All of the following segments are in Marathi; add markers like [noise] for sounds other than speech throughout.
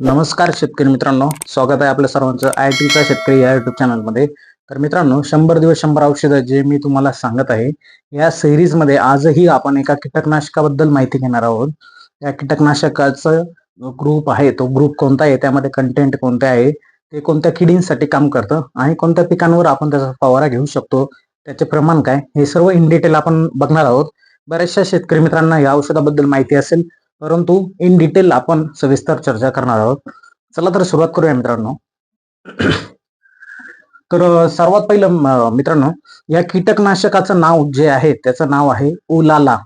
नमस्कार शेतकरी मित्रांनो. स्वागत आहे आपल्या सर्वांचं आय टीचा शेतकरी या युट्यूब चॅनलमध्ये तर मित्रांनो शंभर दिवस शंभर औषधं जे मी तुम्हाला सांगत आहे या सिरीजमध्ये आजही आपण एका कीटकनाशकाबद्दल माहिती घेणार आहोत. या कीटकनाशकाचं ग्रुप आहे तो ग्रुप कोणता आहे त्यामध्ये कंटेंट कोणते आहे ते कोणत्या किडींसाठी काम करतं आणि कोणत्या पिकांवर आपण त्याचा फवारा घेऊ शकतो त्याचे प्रमाण काय हे सर्व इन डिटेल आपण बघणार आहोत. बऱ्याचशा शेतकरी मित्रांना या औषधाबद्दल माहिती असेल परंतु इन डिटेल आपण सविस्तर चर्चा करणार आहोत. चला तर सुरुवात करूया मित्रांनो. [clears throat] तर सर्वात पहिलं मित्रांनो या कीटकनाशकाचं नाव जे आहे त्याचं नाव आहे उलाला.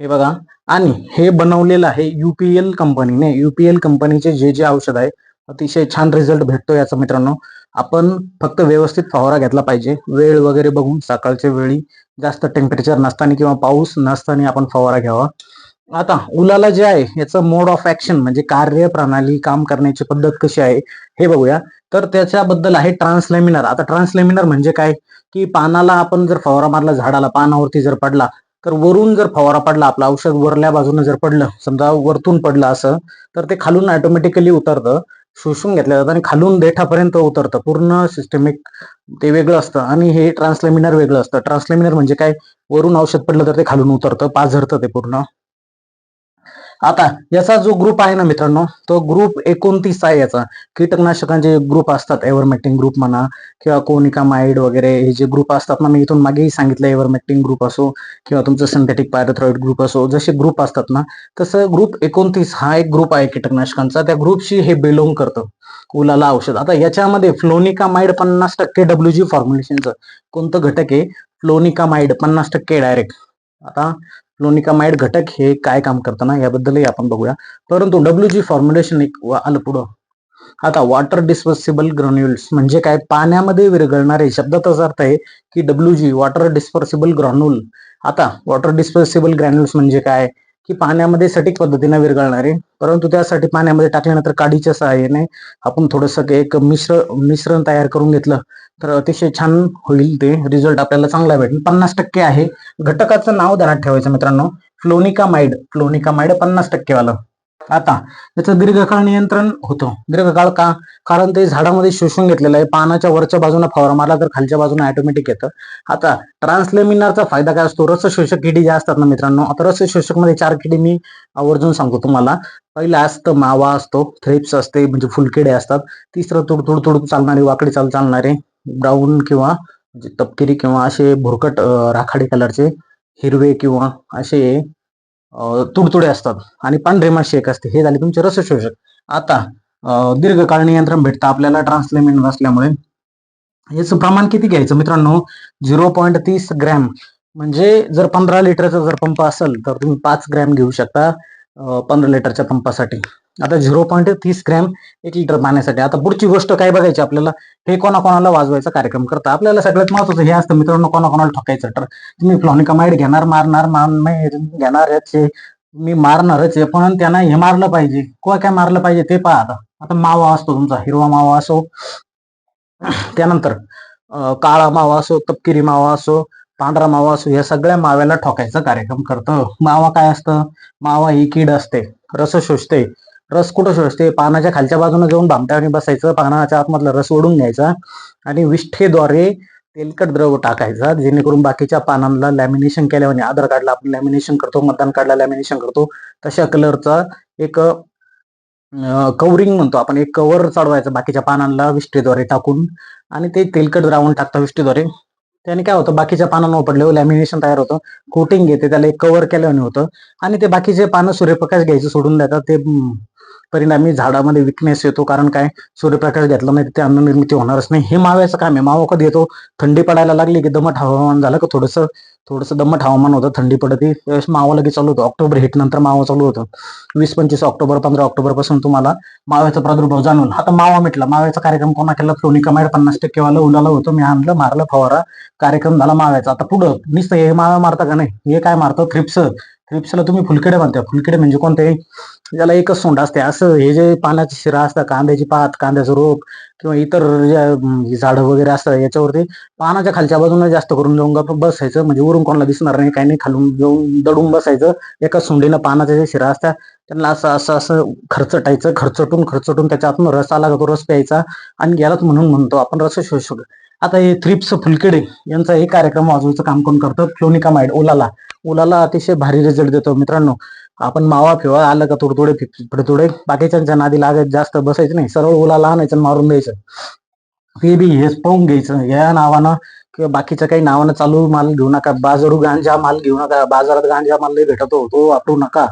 हे बघा. आणि हे बनवलेलं आहे युपीएल कंपनीने. युपीएल कंपनीचे जे जे औषध आहे अतिशय छान रिझल्ट भेटतो याचा मित्रांनो. आपण फक्त व्यवस्थित फवारा घेतला पाहिजे. वेळ वगैरे बघून सकाळच्या वेळी जास्त टेम्परेचर नसताना किंवा पाऊस नसताना आपण फवारा घ्यावा. आता उलाला जे आहे याचं मोड ऑफ ऍक्शन म्हणजे कार्यप्रणाली काम करण्याची पद्धत कशी आहे हे बघूया. तर त्याच्याबद्दल आहे ट्रान्सलेमिनर आता ट्रान्सलेमिनर म्हणजे काय? की पानाला आपण जर फवारा मारला झाडाला पानावरती जर पडला तर वरून जर फवारा पडला आपलं औषध वरल्या बाजूने जर पडलं समजा वरतून पडलं असं तर ते खालून ऑटोमॅटिकली उतरतं शोषून घेतलं जातं आणि खालून देठापर्यंत उतरतं. पूर्ण सिस्टमिक ते वेगळं असतं आणि हे ट्रान्सलेमिनर वेगळं असतं. ट्रान्सलेमिनर म्हणजे काय? वरून औषध पडलं तर ते खालून उतरतं पाझरतं ते पूर्ण. आता याचा जो ग्रुप आहे ना मित्रांनो तो ग्रुप एकोणतीस आहे याचा. कीटकनाशकांचे ग्रुप असतात एव्हरमेक्टिंग ग्रुप म्हणा किंवा कोनिकामाइड वगैरे हे जे ग्रुप असतात ना मी इथून मागेही सांगितलं एव्हरमेक्टिंग ग्रुप असो किंवा तुमचं सिंथेटिक पायरोथ्रॉइड ग्रुप असो जसे ग्रुप असतात ना तसं ग्रुप एकोणतीस हा एक ग्रुप आहे कीटकनाशकांचा. त्या ग्रुपशी हे बिलोंग करतं उलाला औषध. आता याच्यामध्ये फ्लोनिकामाइड पन्नास टक्के डब्ल्यू जी फॉर्म्युलेशनचं कोणतं घटक आहे? फ्लोनिकामाइड पन्नास टक्के डायरेक्ट आता फ्लोनिकामाइड घटक हे काय काम करताना याबद्दलही आपण बघूया. परंतु डब्ल्यू जी फॉर्म्युलेशन एक आलं पुढं. आता वॉटर डिस्पर्सिबल ग्रॅन्युल्स म्हणजे काय? पाण्यामध्ये विरघळणारे शब्दाचाच अर्थ आहे की W G water dispersible granule आता वॉटर डिस्पर्सिबल ग्रॅन्युल्स म्हणजे काय? की पाण्यामध्ये सटीक पद्धतीने विरघळणारे. परंतु त्यासाठी पाण्यामध्ये टाकल्यानंतर काडीच्या सहाय्याने आपण थोडस एक मिश्र मिश्रण तयार करून घेतलं तर अतिशय छान होईल ते रिझल्ट आपल्याला चांगला भेटेल. पन्नास टक्के आहे. घटकाचं नाव ध्यानात ठेवायचं मित्रांनो. फ्लोनिकामाइड फ्लोनिकामाइड पन्नास टक्केवालं. आता याचं दीर्घकाळ नियंत्रण होतं. दीर्घकाळ का? कारण ते झाडामध्ये शोषून घेतलेलं आहे. पानाच्या वरच्या बाजूने फवारा मारला तर खालच्या बाजूने ऑटोमॅटिक येतं. आता ट्रान्सलेमिनारचा फायदा काय असतो? रस शोषक किडी ज्या असतात ना मित्रांनो आता रसशोषकमध्ये चार किडी मी आवर्जून सांगतो तुम्हाला. पहिला असतं मावा असतो थ्रिप्स असते म्हणजे फुलकिडे असतात. तिसरं तुड तुड तुड चालणारे वाकडी चाल चालणारे ब्राऊन किंवा म्हणजे तपकिरी किंवा असे भुरकट राखाडी कलरचे हिरवे किंवा असे तुडतुडे असतात आणि पांढरे माशी एक असते. हे झाले तुमचे रसशोषक आता अं, दीर्घकाळ नियंत्रण भेटतं आपल्याला. ट्रान्सलेमेंट असल्यामुळे याचं प्रमाण किती घ्यायचं मित्रांनो? झिरो पॉईंट तीस ग्रॅम. म्हणजे जर पंधरा लिटरचा जर पंप असेल तर तुम्ही पाच ग्रॅम घेऊ शकता पंधरा लिटरच्या पंपासाठी. आता झिरो पॉईंट तीस ग्रॅम एक लिटर पाण्यासाठी. आता पुढची गोष्ट काय बघायची आपल्याला? हे कोणाकोणाला वाजवायचा कार्यक्रम करता? आपल्याला सगळ्यात महत्वाचं हे असतं मित्रांनो कोणाकोणाला ठोकायचं तर. तुम्ही फ्लॉनिकामाइड घेणार मारणार मार घेणार याचे मी मारणारच आहे पण त्यांना हे मारलं पाहिजे. किंवा काय मारलं पाहिजे ते पहा आता. आता मावा असतो तुमचा हिरवा मावा असो. त्यानंतर काळा मावा असो तपकिरी मावा असो पांढरा मावा असो या सगळ्या माव्याला ठोकायचा कार्यक्रम करतं. मावा काय असतं? मावा ही कीड असते. रस शोषते. रस कुठं शोषते पानाच्या खालच्या बाजूने जाऊन भामट्याने बसायचं. पानाच्या आतमधला रस ओढून घ्यायचा. आणि विष्ठेद्वारे तेलकट द्रव टाकायचा. जेणेकरून बाकीच्या पानांना लॅमिनेशन केल्याने आधार कार्डला आपण लॅमिनेशन करतो मतदान कार्डला लॅमिनेशन करतो. तशा कलरचा एक कवरिंग म्हणतो आपण. एक कव्हर चढवायचं बाकीच्या पानांना विष्ठेद्वारे टाकून. आणि ते तेलकट द्रावण टाकतं विष्ठेद्वारे. त्याने काय होतं? बाकीच्या पानांवर पडल्यावर लॅमिनेशन तयार होतं. कोटिंग घेते. त्याला एक कव्हर केल्याने होतं. आणि ते बाकीचे पानं सूर्यप्रकाश घ्यायचे सोडून देतात. ते परिणामी झाडामध्ये विकनेस येतो. कारण काय? सूर्यप्रकाश घेतला नाही तिथे ते अन्न निर्मिती होणारच नाही. हे माव्याचं काम आहे. मावा कधी येतो? थंडी पडायला लागली की दमट हवामान झालं का थोडंसं? थोडंसं दमट हवामान होतं थंडी पडते. त्यावेळेस मावा लगेच चालू होतो. ऑक्टोबर हिट नंतर मावा चालू होतं वीस पंचवीस ऑक्टोबर पंधरा ऑक्टोबरपासून तुम्हाला माव्याचा प्रादुर्भाव जाणून आता मावा मिटला. माव्याचा कार्यक्रम कोणा केला? फ्लोनिकामाइड पन्नास टक्के वाला उलाला होतो. मी आणलं मारलं फवारा. कार्यक्रम झाला माव्याचा. आता पुढं नुसतं हे मावा मारता का नाही? हे काय मारतं? थ्रिप्स थ्रिप्सला तुम्ही फुलकिडे म्हणता. फुलकिडे म्हणजे कोणते ज्याला एकच सोंड असते. असं हे जे पानाची शिरा असतात कांद्याची पात कांद्याचं रोप किंवा इतर ज्या झाडं वगैरे असतात याच्यावरती पानाच्या खालच्या बाजूने जास्त करून जाऊन बसायचं. म्हणजे वरून कोणाला दिसणार नाही काही नाही. खालून जाऊन दडून बसायचं. एका सोंडीनं पानाच्या ज्या शिरा असतात त्यांना असं असं असं खर्चटायचं. खर्चटून खर्चटून त्याच्यातून रस आला का तो रस प्यायचा. आणि गेलाच म्हणून म्हणतो आपण रस शोषक आता हे थ्रिप्स फुलकिडे यांचा हे कार्यक्रम वाजवायचं काम कोण करतं? फ्लोनिकामाइड ओलाला. ओलाला अतिशय भारी रिझल्ट देतो मित्रांनो. आपण मावा फिवा आलं का थोडे थोडे थोडे बाकीच्या नादी लागत जास्त बसायचं नाही. सरळ ओलाला आणायचं मारून द्यायचं. हे बी हेच पाहून घ्यायचं. या नावानं किंवा बाकीच्या काही नावानं चालू माल घेऊ नका. बाजारू गांजा माल घेऊ नका. बाजारात गांजा माल लई भेटतो. तो वापरू नका.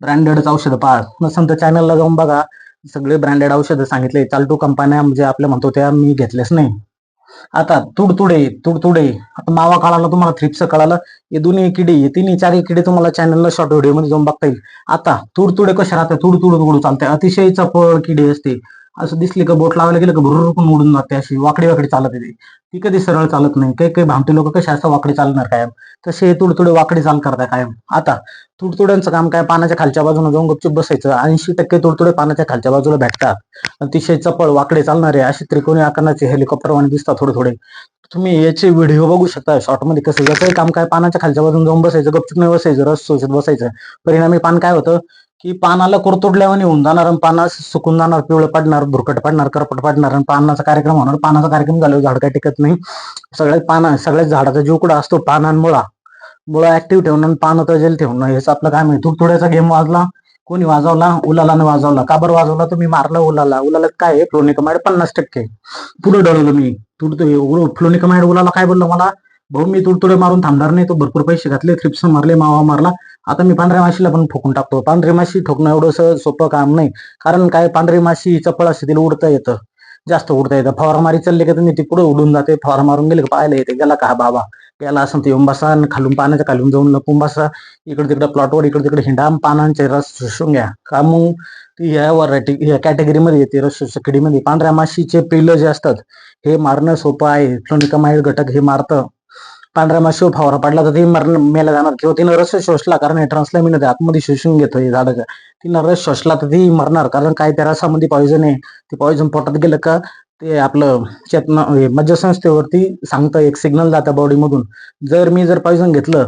ब्रँडेडच औषधं पाळ नसेल तर चॅनलला जाऊन बघा. सगळे ब्रँडेड औषधं सांगितले. चालटू कंपन्या म्हणजे आपल्या म्हणतो त्या मी घेतल्याच नाही. आता तुडतुडे तुडतुडे. आता मावा कळाला तुम्हाला थ्रिप्स कळालं. हे दोन्ही किडे हे तिन्ही चारही किडे तुम्हाला चॅनलला शॉर्ट व्हिडिओमध्ये जाऊन बघता येईल. आता तुडतुडे कशा राहते तुडतुड तुडू चालते अतिशय चपळ किडे असते. असं दिसली का बोट लावायला गेलं का भुरुकून उडून जाते अशी वाकडी वाकडी चालत येते. ती कधी सरळ चालत नाही. काही काही भामटे लोक कसे असं वाकडी चालणार कायम? तसे तुडतुडे वाकडी चाल करताय कायम. आता तुडतुड्यांचं काम काय? पानाच्या खालच्या बाजूने जाऊन गपचूप बसायचं. ऐंशी टक्के तुडतुडे पानाच्या खालच्या बाजूला भेटतात. अतिशय चपळ वाकडे चालणारे असे त्रिकोणी आकाराचे हेलिकॉप्टर दिसतात थोडे थोडे तुम्ही याचे व्हिडिओ बघू शकता. शॉर्टमध्ये कसं जसं काम काय पानाच्या खालच्या बाजून जाऊन बसायचं गपचूप नाही बसायचं रस शोषत बसायचं. परिणामी पान काय होतं? की पानाला कुरतोडल्यावानी होऊन जाणार आणि पाना सुकून जाणार पिवळं पडणार भुरकट पडणार करपट पडणार आणि पानाचा कार्यक्रम होणार. पानाचा कार्यक्रम झाल्यावर झाड काय टिकत नाही. सगळ्यात पाना सगळ्यात झाडाचा जीवकडा कुठं असतो? पानांमुळा. मुळा ऍक्टिव्ह ठेवणं आणि पानं तजेल ठेवणं. हेच आपलं काय माहिती थोड्याचा गेम वाजला. कोणी वाजवला? उलालानं वाजवला. का बरं वाजवला? तुम्ही मारला उलाला. उलाला काय आहे? फ्लोनिकमाइड पन्नास टक्के पुढे डळवलं मी. तुडतो फ्लोनिकमाइड उलाला काय बोललो मला? भाऊ मी तुडतुडे मारून थांबणार नाही. तो भरपूर पैसे घातले क्रिप्स मारले मावा मारला. आता मी पांढऱ्या माशीला पण ठोकून टाकतो. पांढरी माशी ठोकणं एवढं सोपं काम नाही. कारण काय पांढरी माशी चपळ असते तिला उडता येतं. जास्त उडता येतं. फवारा मारी चालली का तुम्ही ती पुढे उडून जाते. फवारा मारून गेले का पाहायला येते. गेला का हा बाबा? गेला असं ते येऊन बसा आणि खालून पाण्याच्या खालून जाऊन लपून बसा. इकडे तिकडे प्लॉटवर इकडे तिकडे हिंडा पानांचे रस शोषून घ्या. का मग? ती या व्हरायटी या कॅटेगरीमध्ये येते रस शोषकडीमध्ये पांढऱ्या माशीचे पिल्लं जे असतात हे मारणं सोपं आहे. फ्लोनिकामाइड घटक हे मारतं. पांढऱ्या माशीवर फवारा पडला तर ती मरण मेला जाणार. किंवा तिनं रस शोषला कारण हे ट्रान्सलॅमिन ते आतमध्ये शोषून घेतो हे झाडाच्या तिनं रस शोषला तर ती मरणार. कारण काय त्या रसामध्ये पॉयझन आहे. ते पॉयझन पोटात गेलं का ते आपलं चेतना मज्जसंस्थेवरती सांगतं एक सिग्नल जातं बॉडीमधून जर मी जर पॉयझन घेतलं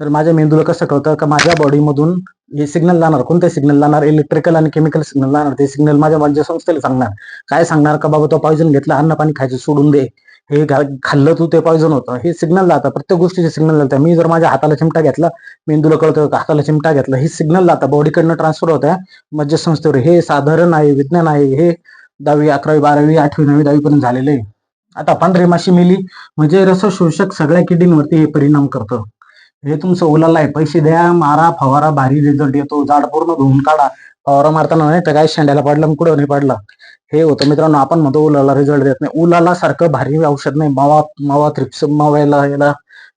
तर माझ्या मेंदूला कसं कळतं का माझ्या बॉडीमधून हे सिग्नल जाणार? कोणते सिग्नल जाणार? इलेक्ट्रिकल आणि केमिकल सिग्नल जाणार? ते सिग्नल माझ्या मज्जसंस्थेला सांगणार. काय सांगणार? का बाबा तो पॉयझन घेतला अन्न पाणी खायचं सोडून दे. हे खाल्लं तू ते पॉयझन होतं. हे सिग्नल जातं प्रत्येक गोष्टीचे सिग्नल जातं मी जर माझ्या हाताला चिमटा घेतला मेंदूला कळतं हाताला चिमटा घेतला हे सिग्नल जातं बॉडीकडनं ट्रान्सफर होत्या मज्जसंस्थेवर हे साधारण आहे विज्ञान आहे हे दहावी अकरावी बारावी आठवी नववी दहावी पर्यंत झालेलं आहे. आता पांढरी माशी मेली म्हणजे रस शोषक सगळ्या किडींवरती हे परिणाम करतं. हे तुमचं ओलाला आहे. पैसे द्या मारा फवारा भारी रिझल्ट येतो. झाड पूर्ण धुवून काढा. फवारा मारताना नाही तर काय शेंड्याला पडला मग कुठं नाही पडला. हे होतं. मित्रांनो आपण म्हणतो उलाला रिझल्ट देत नाही. उलाला सारखं भारी औषध नाही. मावा मावा थ्रिप्स मावायला याला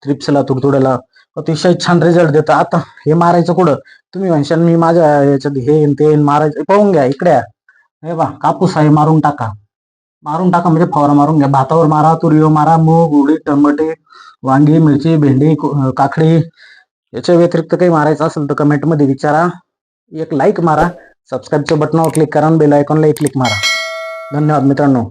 थ्रिप्सला तुडतुड्याला. अतिशय छान रिझल्ट देतं. आता हे मारायचं कुठं? तुम्ही म्हणशाल मी माझ्या याच्यात हे ते मारायचं. पाहून घ्या इकड्या हे बा कापूस आहे मारून टाका. मारून टाका म्हणजे फवारा मारून घ्या. भातावर मारा तुरीवर मारा मूग उडीद टमाटे वांगी मिरची भेंडी काकडी याच्या व्यतिरिक्त काही मारायचं असेल तर कमेंटमध्ये विचारा. एक लाईक मारा सबस्क्राईबच्या बटनावर क्लिक करा आणि बेल आयकॉनला एक क्लिक मारा. धन्यवाद मित्रांनो.